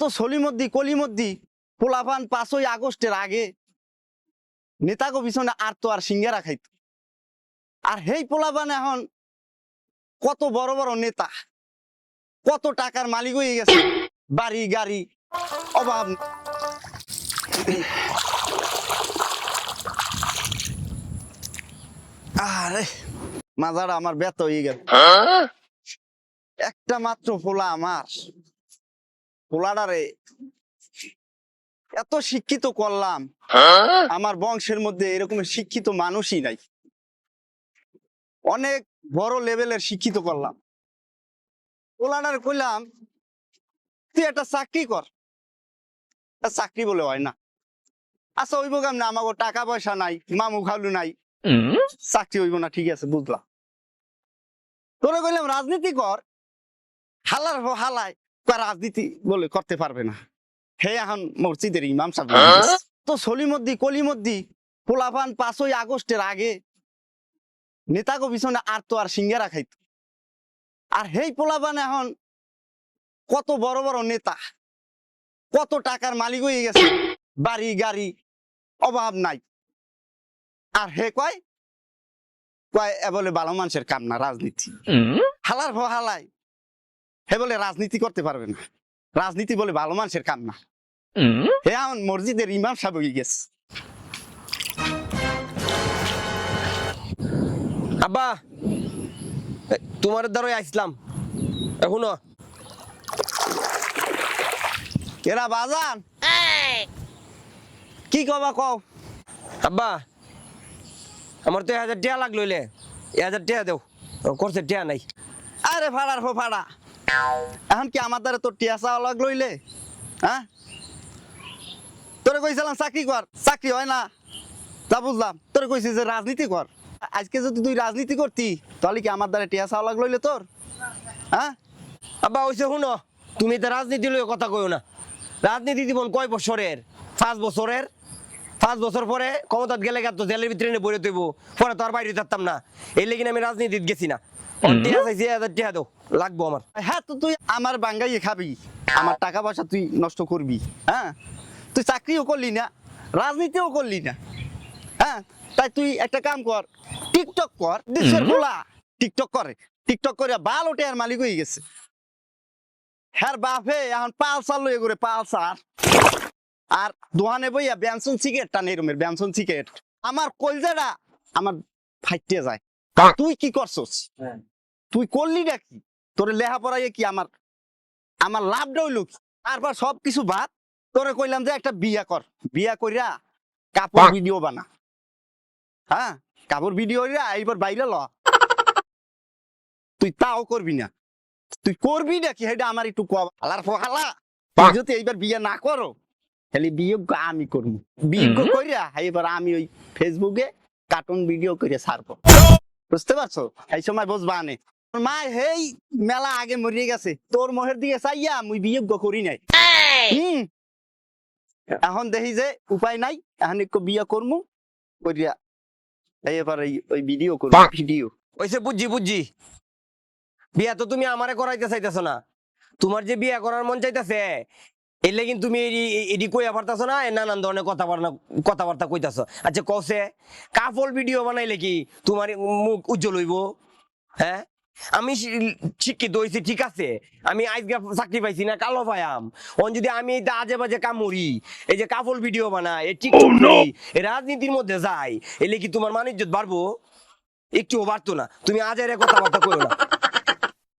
তো সলিমদ্দি কলিমদ্দি পোলাপান পাঁচই আগস্টের আগে নেতাকে পিছনে আর তো আর সিঙ্গারা খাইত। আর হেই পোলাপান এখন কত বড় বড় নেতা কত টাকার মালিক হয়ে গেছে বাড়ি গাড়ি অভাব। আরে মাজার আমার ব্যথ হয়ে গেল। একটা মাত্র পোলা আমার। পোলাডারে এত শিক্ষিত করলাম। আমার বংশের মধ্যে এরকম শিক্ষিত মানুষই নাই। অনেক বড় লেভেলের শিক্ষিত করলাম। পোলাডারে কইলাম তুই একটা চাকরি কর। চাকরি বলে হয় না। আচ্ছা ওইব কাম না আমাকে টাকা পয়সা নাই মামু খালু নাই। চাকরি হইব না ঠিক আছে বুঝলাম। তোরে কইলাম রাজনীতি কর। হালার হালায়। রাজনীতি বলে করতে পারবে না। হে এখন মসজিদের ইমাম সাহেব। তো সলিমদ্দি কলিমদ্দি পোলাপান পাঁচই আগস্টের আগে নেতাকে পিছনে আর তো আর সিঙ্গারা খাইত। আর হেই পোলাপান এখন কত বড় বড় নেতা কত টাকার মালিক হয়ে গেছে বাড়ি গাড়ি অভাব নাই। আর হে কয় কয় এ বলে ভালো মানুষের কাম না রাজনীতি হালার হালাই হে বলে রাজনীতি করতে পারবে না। রাজনীতি বলে ভালো মানুষের কাম না। হে এখন মসজিদের ইমাম সাহেব গেছে। আব্বা এ, তোমার দ্বারাই আসলাম এখনও? এরা বাজান। কি কবা কও? আব্বা আমার তো এক হাজার টাকা লাগল এলে এক হাজার টাকা দেও। করছে টাকা নাই। আরে ফাড়ার ফো ফাড়া। এখন কি আমার দ্বারা তোর টিয়া চাওয়া লাগ লইলে? হ্যাঁ? তোরে কইছিলাম চাকরি কর। চাকরি হয় না। তা বুঝলাম। তোরে কইছি যে রাজনীতি কর। আজকে যদি তুই রাজনীতি করতি, তাহলে কি আমার দ্বারা টিয়া চাওয়া লাগ লইলে তোর? হ্যাঁ? আব্বা ওইসে শুনো, তুমি তো রাজনীতি লইয়ে কথা কইও না। রাজনীতি জীবন কয় বছরের? পাঁচ বছরের? পাঁচ বছর পরে ক্ষমতাত গেলে তো জেলের ভিতরে বইরে তৈব পরে তো আর বাইরে থাকতাম না। এই লেগে আমি রাজনীতিত গেছি না। লাগবো আমার। হ্যাঁ তো তুই আমার বাঙ্গাইয়ে খাবি আমার টাকা পয়সা তুই নষ্ট করবি হ্যাঁ? তুই চাকরিও করলি না রাজনীতিও করলি না হ্যাঁ? তাই তুই একটা কাম কর টিকটক কর দেশের বলা টিকটক করে টিকটক করে বাল ওঠে আর মালিক হয়ে গেছে। হ্যার বাপে এখন পালসার লইয়ে করে পালসার। আর দোকানে বইয়া ব্যানসন সিগারেট টানে এরমের ব্যানসন সিগারেট। আমার কলজাটা আমার ফাইটে যায়। তুই কি করছস? তুই করলি নাকি তোরে লেহা পড়াইয়ে কি আমার আমার লাভটা হইল কি? তারপর সব কিছু বাদ তোরে কইলাম যে একটা বিয়া কর। বিয়া কইরা কাপড় ভিডিও বানা। হ্যাঁ? কাপড় ভিডিও এইবার বাইরে ল। তুই তাও করবি না। তুই করবি না কি? সেটা আমার একটু হালা তুই যদি এইবার বিয়ে না করো তাহলে বিয়ে আমি করব। বিয়ে কইরা এইবার আমি ওই ফেসবুকে কার্টুন ভিডিও করে ছাড়বো। বুঝতে পারছ? এই সময় বুঝবা নে। মা হেই মেলা আগে মরিয়ে গেছে। তোর মোহের দিকে চাইয়া মুই করি নাই। হুম? এখন দেখি যে উপায় নাই এখন একটু বিয়ে করমু করিয়া এবার ওই ভিডিও করব ভিডিও ওইসে বুঝছি বুঝছি। বিয়া তো তুমি আমারে করাইতে চাইতেছো না। তোমার যে বিয়া করার মন চাইতেছে এলে কিন্তু তুমি এডি- কইয়া পারতাছো না এ নানান ধরনের কথাবার্তা কথাবার্তা কইতাছো। আচ্ছা কসে কাফল ভিডিও বানাইলে কি তোমার মুখ উজ্জ্বল হইব? হ্যাঁ? আমি শিক্ষিত হয়েছি ঠিক আছে? আমি আজকে চাকরি পাইছি না কালো পায়াম অন যদি আমি এটা আজে বাজে কামড়ি এই যে কাফল ভিডিও বানাই এই টিকটক এই রাজনীতির মধ্যে যাই এলে কি তোমার মানিজ্য বাড়বো? একটুও বাড়তো না। তুমি আজ এর কথাবার্তা করো না।